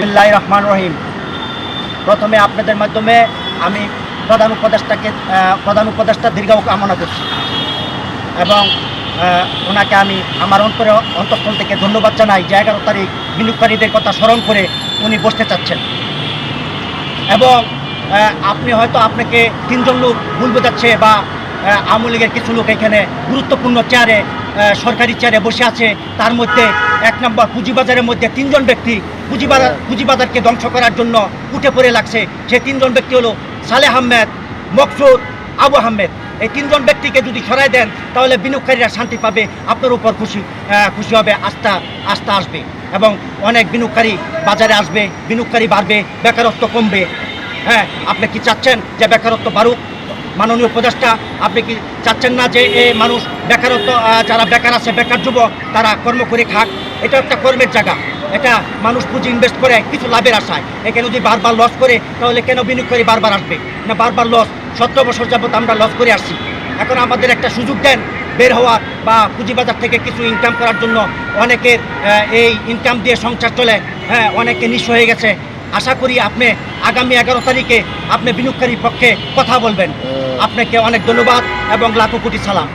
বিল্লাহ রহমান রহিম। প্রথমে আপনাদের মাধ্যমে আমি প্রধান উপদেষ্টাকে প্রধান উপদেষ্টা দীর্ঘ কামনা করছি। এবং ওনাকে আমি আমার অন্তরে, অন্তঃস্থল থেকে ধন্যবাদ জানাই। যে এগারো তারিখ বিনিয়োগকারীদের কথা স্মরণ করে উনি বসতে চাচ্ছেন। এবং আপনি হয়তো আপনাকে তিনজন লোক ভুল বোঝাচ্ছে বা আওয়ামী লীগের কিছু লোক এখানে গুরুত্বপূর্ণ চেয়ারে সরকারি চেয়ারে বসে আছে। তার মধ্যে এক নম্বর পুঁজিবাজারের মধ্যে তিনজন ব্যক্তি পুঁজিবাজার পুঁজিবাজারকে ধ্বংস করার জন্য উঠে পড়ে লাগছে। সে তিনজন ব্যক্তি হলো সালেহ আহমেদ মকসুদ আবু আহমেদ। এই তিনজন ব্যক্তিকে যদি সরাই দেন তাহলে বিনিয়োগকারীরা শান্তি পাবে। আপনার উপর খুশি খুশি হবে আস্থা আস্থা আসবে। এবং অনেক বিনিয়োগকারী বাজারে আসবে বিনিয়োগকারী বাড়বে বেকারত্ব কমবে। হ্যাঁ আপনি কি চাচ্ছেন যে বেকারত্ব বাড়ুক? মাননীয় উপদেষ্টা, আপনি কি চাচ্ছেন না যে এই মানুষ বেকারত্ব যারা বেকার আছে, বেকার যুবক, তারা কর্ম করে খাক? এটা একটা কর্মের জায়গা। এটা মানুষ পুঁজি ইনভেস্ট করে কিছু লাভের আশায়। এখানে যদি বারবার লস করে, তাহলে কেন বিনিয়োগ করে বারবার আসবে? না, বারবার লস সতেরো বছর যাবত আমরা লস করে আসছি। এখন আমাদের একটা সুযোগ দেন বের হওয়ার বা পুঁজিবাজার থেকে কিছু ইনকাম করার জন্য। অনেকের এই ইনকাম দিয়ে সংসার চলে। হ্যাঁ অনেকে নিঃস্ব হয়ে গেছে। আশা করি আপনি আগামী এগারো তারিখে আপনি বিনিয়োগকারীর পক্ষে কথা বলবেন। আপনাকে অনেক ধন্যবাদ এবং লাখো কোটি সালাম।